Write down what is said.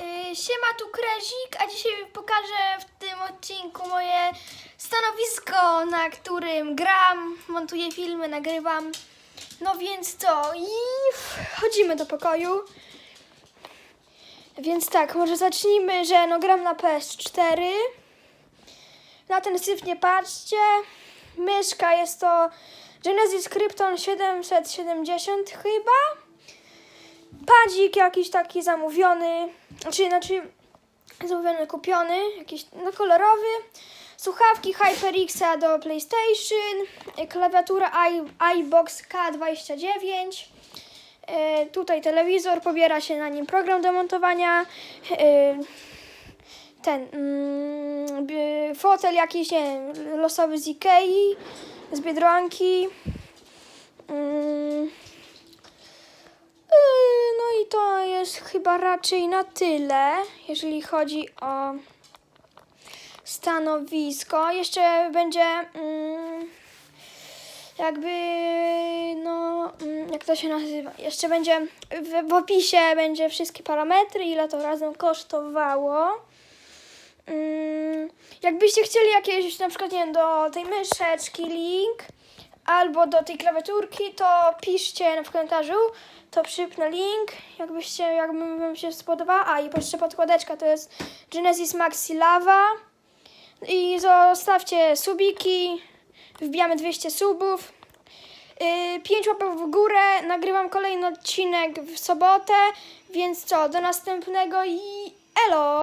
Y, Siema, tu Krezik, a dzisiaj pokażę w tym odcinku moje stanowisko, na którym gram, montuję filmy, nagrywam. No więc co, i wchodzimy do pokoju. Więc tak, może zacznijmy, że no gram na PS4. Na ten syf nie patrzcie. Myszka jest to Genesis Krypton 770 chyba padzik jakiś taki zamówiony, znaczy, znaczy zamówiony, kupiony, jakiś no, kolorowy, słuchawki HyperXa do PlayStation, e, klawiatura i, iBox K29, e, tutaj telewizor, pobiera się na nim program do montowania, e, ten mm, fotel jakiś, nie wiem, losowy z Ikei, z Biedronki, mm, to jest chyba raczej na tyle, jeżeli chodzi o stanowisko. Jeszcze będzie mm, jakby, no, mm, jak to się nazywa? Jeszcze będzie w, w opisie będzie wszystkie parametry, ile to razem kosztowało. Mm, Jakbyście chcieli jakieś, na przykład, nie wiem, do tej myszeczki link, albo do tej klawiaturki, to piszcie w komentarzu, to przypnę link, jakbyście, jakby wam się spodobała. A i jeszcze podkładeczka to jest Genesis Maxi Lava. I zostawcie subiki, wbijamy 200 subów. Yy, 5 łapek w górę, nagrywam kolejny odcinek w sobotę, więc co, do następnego i elo!